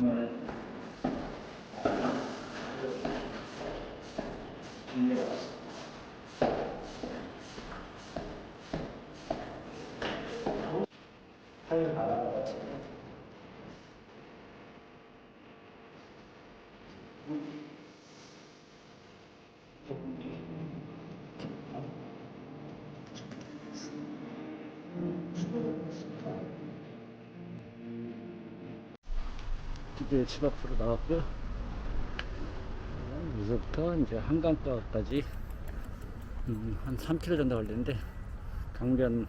드 디어 집 앞으로 나왔고요. 여기서부터 이제 한강가까지 음, 한 3km 정도 걸리는데 강변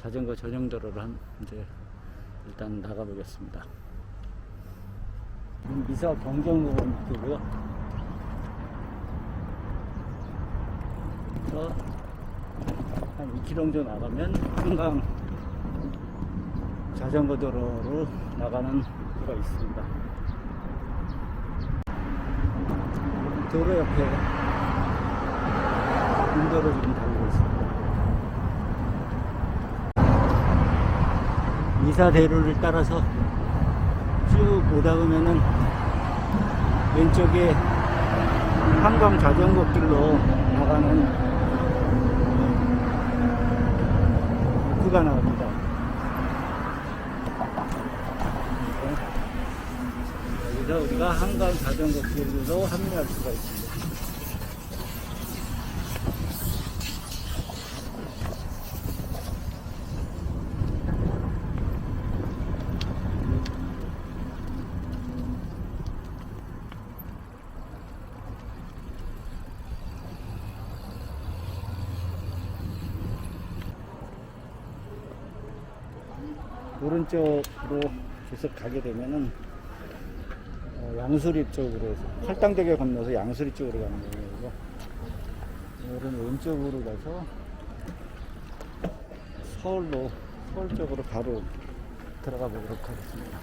자전거 전용도로를 한 이제 일단 나가보겠습니다. 미사. 그래서 한 2km 정도 나가면 한강 자전거 도로로 나가는 도가 있습니다. 도로 옆에 인도로 지금 달리고 있습니다. 이사대로를 따라서 쭉 오다 보면은 왼쪽에 한강 자전거 길로 나가는 구가 나옵니다. 여기서 우리가 한강 자전거 길로 합류할 수가 있습니다. 오른쪽으로 계속 가게 되면은 어, 양수리 쪽으로 해서 팔당대교 건너서 양수리 쪽으로 가는 거예요. 오른 왼쪽으로 가서 서울로 서울 쪽으로 바로 들어가 보도록 하겠습니다.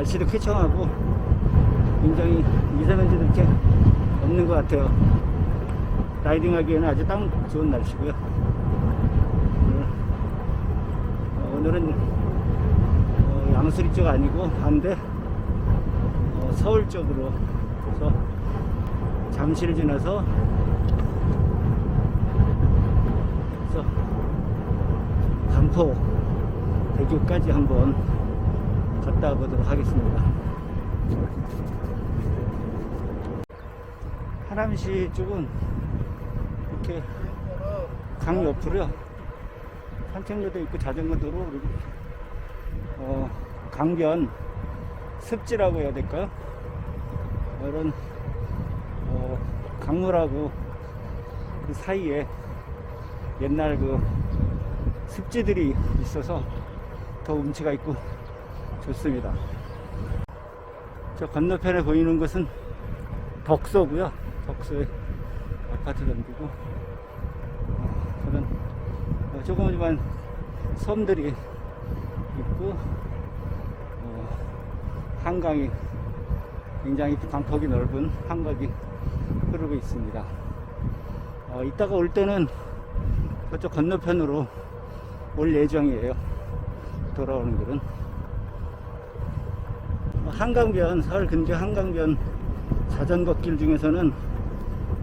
날씨도 쾌청하고 굉장히 미세먼지도 이렇게 없는 것 같아요. 라이딩 하기에는 아주 딱 좋은 날씨고요. 오늘, 어, 오늘은 어, 양수리 쪽 아니고 반대 어, 서울 쪽으로 그래서 잠시를 지나서 그래서 반포 대교까지 한번 갔다 보도록 하겠습니다. 하남시 쪽은 이렇게 강 옆으로요. 산책로도 있고 자전거 도로 그리고 어, 강변 습지라고 해야 될까요? 이런 어, 강물하고 그 사이에 옛날 그 습지들이 있어서 더 운치가 있고 좋습니다. 저 건너편에 보이는 것은 덕소고요. 덕소의 아파트 덤비고 어, 저는 어, 조그마한 섬들이 있고 어, 한강이 굉장히 강폭이 넓은 한강이 흐르고 있습니다. 어, 이따가 올 때는 저쪽 건너편으로 올 예정이에요. 돌아오는 길은. 한강변, 서울 근교 한강변 자전거 길 중에서는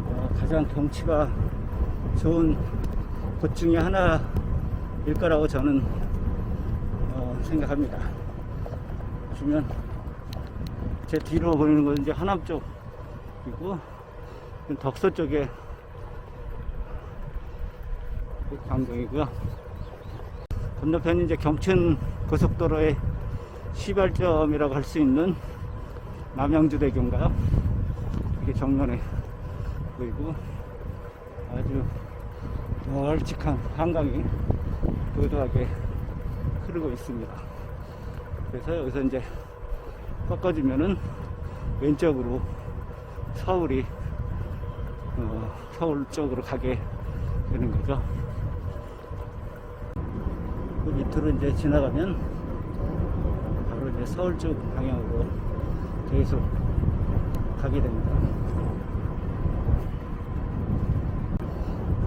어, 가장 경치가 좋은 곳 중에 하나일 거라고 저는 어, 생각합니다. 보시면 제 뒤로 보이는 것은 이제 하남 쪽이고 덕서 쪽에 광경이고요. 건너편이 이제 경천 고속도로의 시발점이라고 할 수 있는 남양주대교인가요? 이게 정면에 보이고 아주 널찍한 한강이 도도하게 흐르고 있습니다. 그래서 여기서 이제 꺾어주면은 왼쪽으로 서울이 어, 서울 쪽으로 가게 되는 거죠. 그 밑으로 이제 지나가면 서울 쪽 방향으로 계속 가게 됩니다.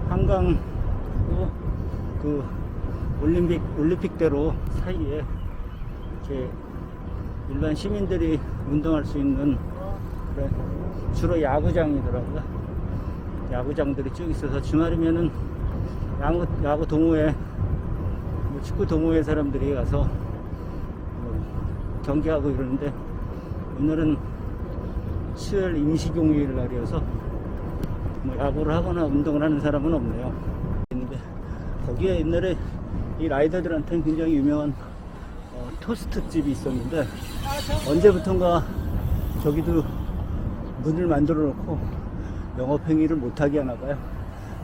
한강도 그 올림픽 올림픽대로 사이에 이렇게 일반 시민들이 운동할 수 있는 주로 야구장이더라고요. 야구장들이 쭉 있어서 주말이면은 야구, 야구 동호회, 뭐 축구 동호회 사람들이 가서 뭐 경기하고 이러는데 오늘은 7월 임시공휴일 날이어서 뭐 야구를 하거나 운동을 하는 사람은 없네요. 있는데 거기에 옛날에 이 라이더들한테는 굉장히 유명한 어, 토스트 집이 있었는데 언제부턴가 저기도 문을 만들어 놓고 영업행위를 못하게 하나 봐요.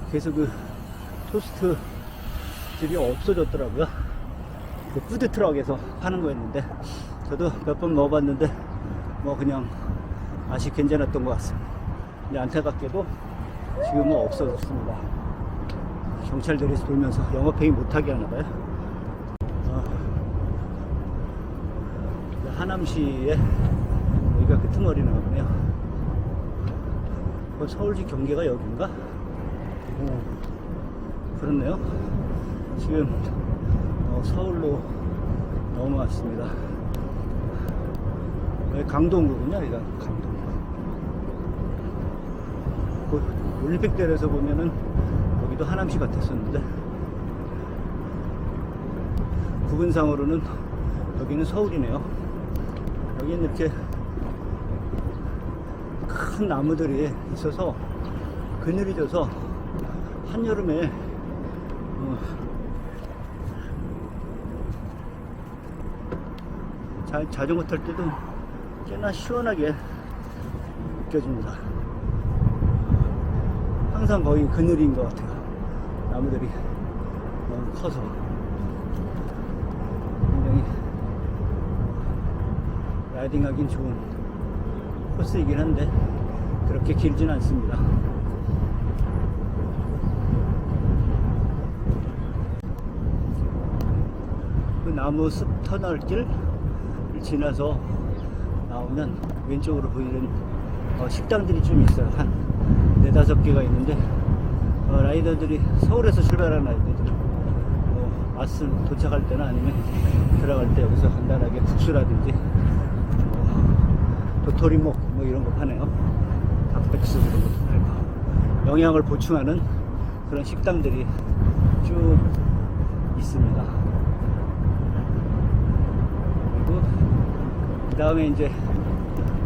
그래서 그 토스트 집이 없어졌더라고요. 그 푸드트럭에서 파는 거였는데 저도 몇 번 먹어봤는데 뭐 그냥 맛이 괜찮았던 것 같습니다. 근데 안타깝게도 지금은 없어졌습니다. 경찰들이 돌면서 영업행위 못하게 하나 봐요. 어, 하남시에 여기가 끄트머리 나오네요. 어, 서울시 경계가 여긴가? 어, 그렇네요. 지금 어, 서울로 넘어왔습니다. 여기 강동구군요, 여기가 강동. 그 올림픽대로에서 보면은 여기도 하남시 같았었는데 구분상으로는 여기는 서울이네요. 여기는 이렇게 큰 나무들이 있어서 그늘이 져서 한여름에 어, 자, 자전거 탈 때도 꽤나 시원하게 느껴집니다. 항상 거의 그늘인 것 같아요. 나무들이 너무 커서 굉장히 라이딩하긴 좋은 코스이긴 한데 그렇게 길진 않습니다. 그 나무 숲 터널길을 지나서 나오면 왼쪽으로 보이는 어, 식당들이 좀 있어요. 한 네다섯 개가 있는데 어, 라이더들이 서울에서 출발하는 라이더들 어, 왔음 도착할 때나 아니면 들어갈 때 여기서 간단하게 국수라든지 어, 도토리묵 뭐 이런 거 파네요. 닭백숙 이런 것도 팔고 영양을 보충하는 그런 식당들이 쭉 있습니다. 그리고 그 다음에 이제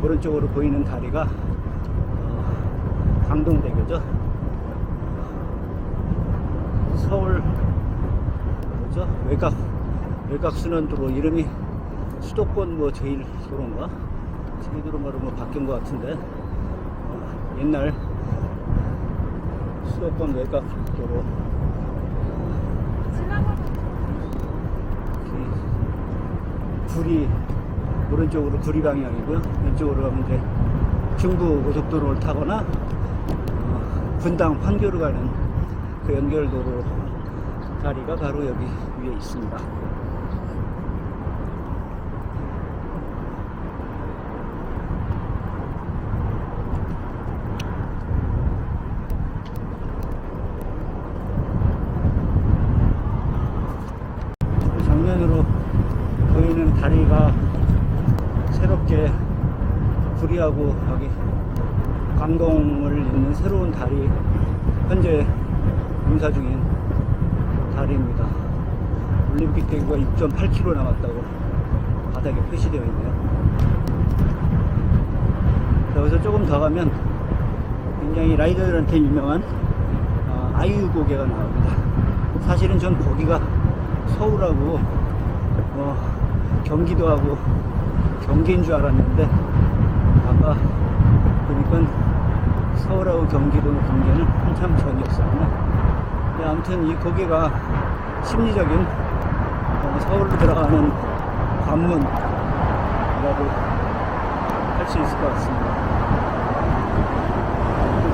오른쪽으로 보이는 다리가 어, 강동대교죠. 서울 뭐죠? 외곽 외곽 순환도로 이름이 수도권 뭐 제일 도로인가? 제일 도로가 뭐 바뀐 것 같은데 어, 옛날 수도권 외곽 도로 구리 오른쪽으로 구리 방향이고요. 왼쪽으로 가면 이제 중부 고속도로를 타거나 어, 분당 판교로 가는 그 연결도로 다리가 바로 여기 위에 있습니다. 정면으로 보이는 다리가 새롭게 구리하고 여기 강동을 잇는 새로운 다리 현재 공사 중인 다리입니다. 올림픽 대구가 6.8km 남았다고 바닥에 표시되어 있네요. 여기서 조금 더 가면 굉장히 라이더들한테 유명한 어, 아이유 고개가 나옵니다. 사실은 전 거기가 서울하고 어, 경기도하고 경기인 줄 알았는데 아까 보니까 서울하고 경기도 경계는 한참 전이었었구나. 근데 아무튼 이 고개가 심리적인 어, 서울로 들어가는 관문이라고 할 수 있을 것 같습니다.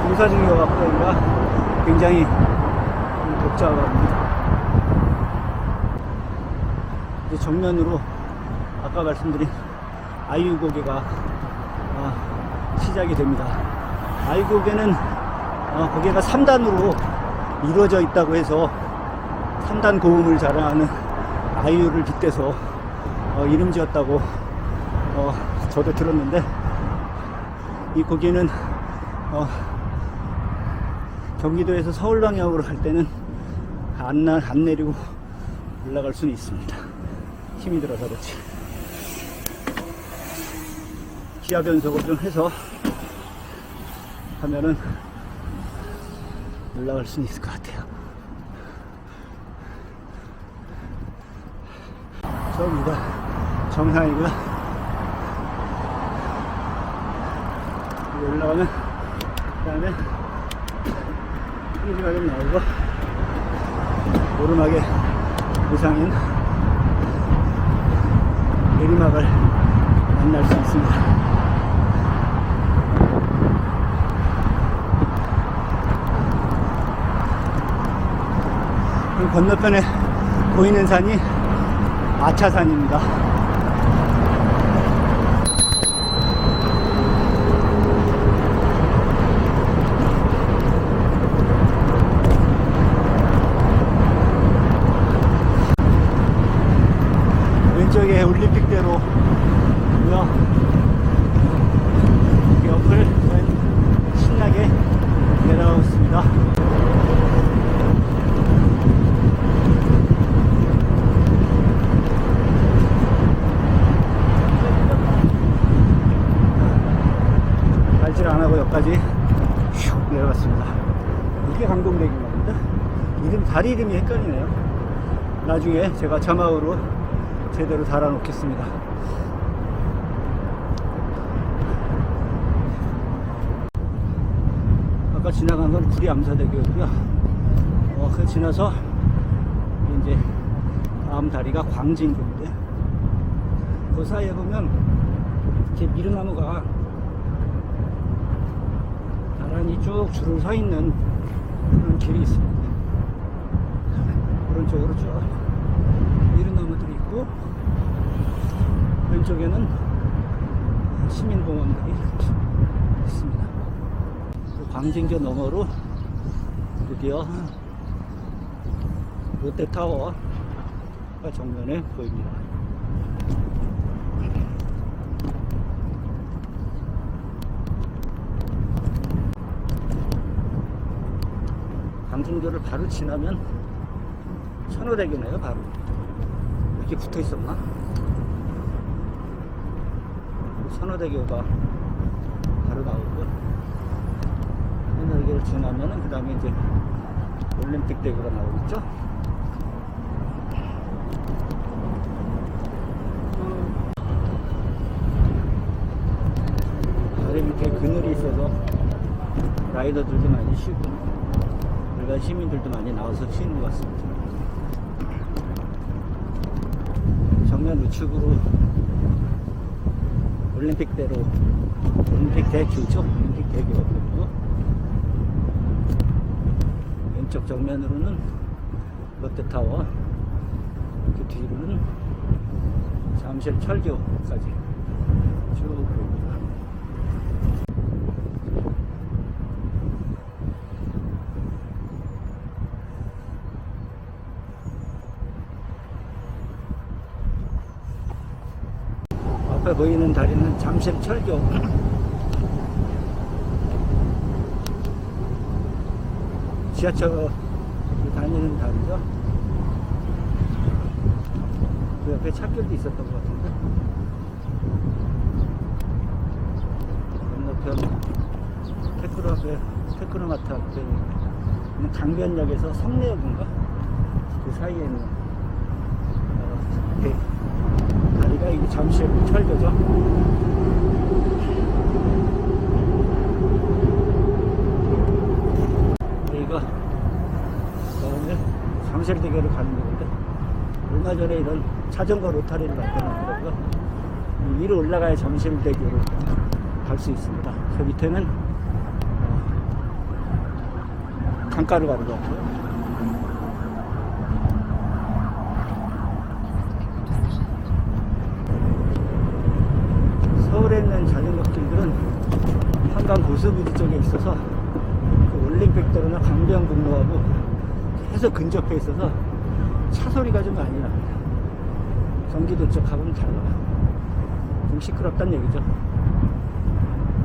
공사 중이어갖고 여기가 굉장히 복잡합니다. 이제 정면으로 아까 말씀드린 아이유 고개가 어, 시작이 됩니다. 아이유고개는 어, 고개가 3단으로 이루어져 있다고 해서 3단 고음을 자랑하는 아이유를 빗대서 어, 이름 지었다고 어, 저도 들었는데 이 고개는 어, 경기도에서 서울 방향으로 갈 때는 안, 나- 안 내리고 올라갈 수는 있습니다. 힘이 들어서 그렇지. 기압 연속을 좀 해서 하면은 올라갈 수는 있을 것 같아요. 저기가 정상이고요. 올라가면 그 다음에 흰지각이 나오고 오르막에 이상인 내리막을 만날 수 있습니다. 그 건너편에 보이는 산이 아차산입니다. 왼쪽에 올림픽대로 고요 옆을 신나게 내려가고 있습니다. 발질 안 하고 여기까지 슉 내려갔습니다. 이게 강동대교인가 본데? 이름, 이름이 헷갈리네요. 나중에 제가 자막으로 제대로 달아놓겠습니다. 아까 지나간 건 구리 암사대교였고요. 어, 그 지나서 이제 다음 다리가 광진교인데 그 사이에 보면 이렇게 미르나무가 나란히 쭉 줄을 서 있는 그런 길이 있습니다. 오른쪽으로 쭉 미르나무들이 있고 왼쪽에는 시민공원들이 있습니다. 그 광진교 너머로 드디어 롯데타워가 정면에 보입니다. 광진교를 바로 지나면 천호대교네요, 바로. 이렇게 붙어 있었나? 천호대교가 바로 나오고, 천호대교를 지나면은 그 다음에 이제 올림픽 대교가 나오겠죠? 다리 밑에 그늘이 있어서 라이더들도 많이 쉬고 일반 시민들도 많이 나와서 쉬는 것 같습니다. 정면 우측으로 올림픽대로 올림픽 대교죠. 올림픽 대교가 보이고 왼쪽 정면으로는 롯데타워 그 뒤로는 잠실 철교까지 쭉 보입니다. 앞에 보이는 다리는 잠실 철교. 지하철 다니는 다리죠. 그 옆에 찾길도 있었던 것 같은데. 건너편 테크노 앞에, 테크노마트 앞에 강변역에서 성내역인가? 그 사이에 있는 어, 배- 다리가 이게 잠실 철교죠. 여기가 오늘 잠실대교를 가는 길인데 얼마 전에 이런 자전거 로타리를. 이 위로 올라가야 잠실대교를 갈 수 있습니다. 저 밑에는 어, 강가로 가는 거고요. 한강 고수부지 쪽에 있어서 그 올림픽대로나 강변북로하고 계속 근접해 있어서 차 소리가 좀 많이 납니다. 경기도 쪽하고는 달라. 좀 시끄럽단 얘기죠.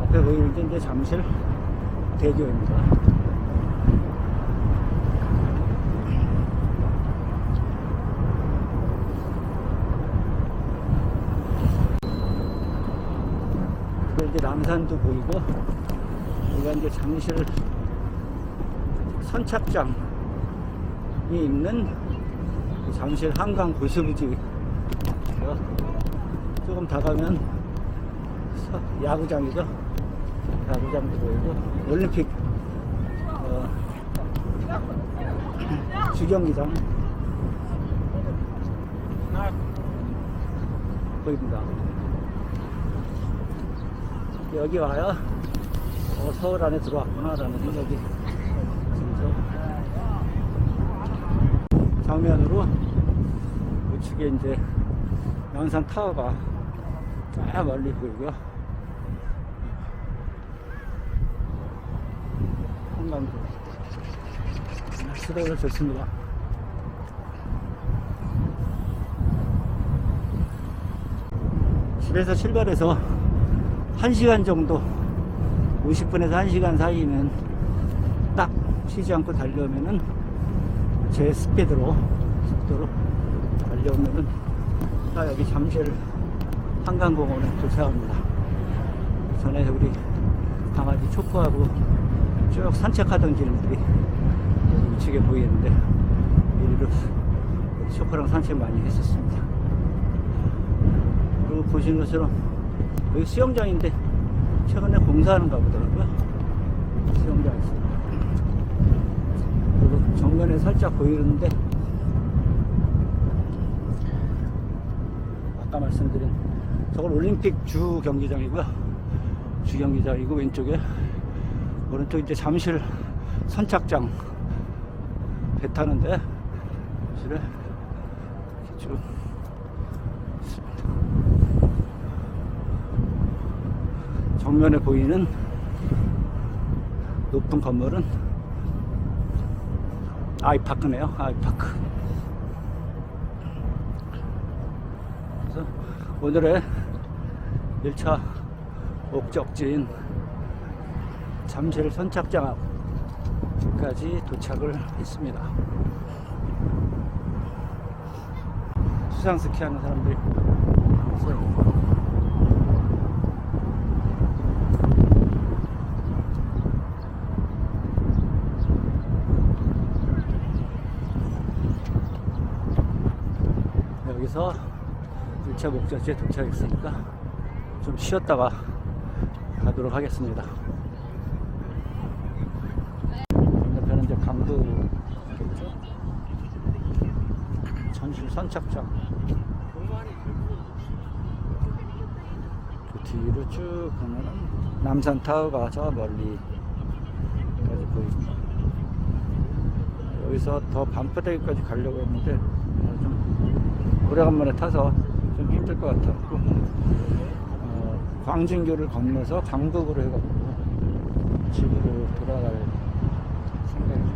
앞에 보이는 게 이제 잠실 대교입니다. 그리고 이제 남산도 보이고 여기가 이제 잠실 선착장이 있는 그 잠실 한강 고수부지. 조금 다 가면 서- 야구장이죠. 야구장도 보이고 올림픽 어, 주경기장 보입니다 여기 와야 어, 서울 안에 들어왔구나라는 생각이 들죠. 정면으로 우측에 이제 양산 타워가 쫙 멀리 보이고요. 한강도 시대가 좋습니다. 집에서 출발해서 1시간 정도 50분에서 1시간 사이면 딱 쉬지 않고 달려오면은 제 스피드로 속도로 달려오면은 딱 여기 잠실 한강공원에 도착합니다. 전에 우리 강아지 초코하고 쭉 산책하던 길들이 우측에 보이는데 이리로 초코랑 산책 많이 했었습니다. 그리고 보시는 것처럼 여기 수영장인데 최근에 공사하는가 보더라고요. 수영장 있어요. 그리고 정면에 살짝 보이는데 아까 말씀드린 저건 올림픽 주 경기장이고요. 주 경기장이고 왼쪽에 오른쪽 이제 잠실 선착장 배 타는데 사실은 이렇게 쭉 있습니다. 정면에 보이는 높은 건물은 아이파크네요. 아이파크. 그래서 오늘의 1차 목적지인 잠실 선착장 앞까지 도착을 했습니다. 수상 스키 하는 사람들이 있어요. 여기서 1차 목적지에 도착했으니까 좀 쉬었다가 가도록 하겠습니다. 건너편은 이제 강도겠죠? 전실 선착장. 그 뒤로 쭉 가면은 남산 타워가 저 멀리까지 보입니다. 여기서 더 반포대기까지 가려고 했는데 좀 오래간만에 타서 좀 힘들 것 같았고 어, 광진교를 건너서 강북으로 해가지고 집으로 돌아갈 생각입니다.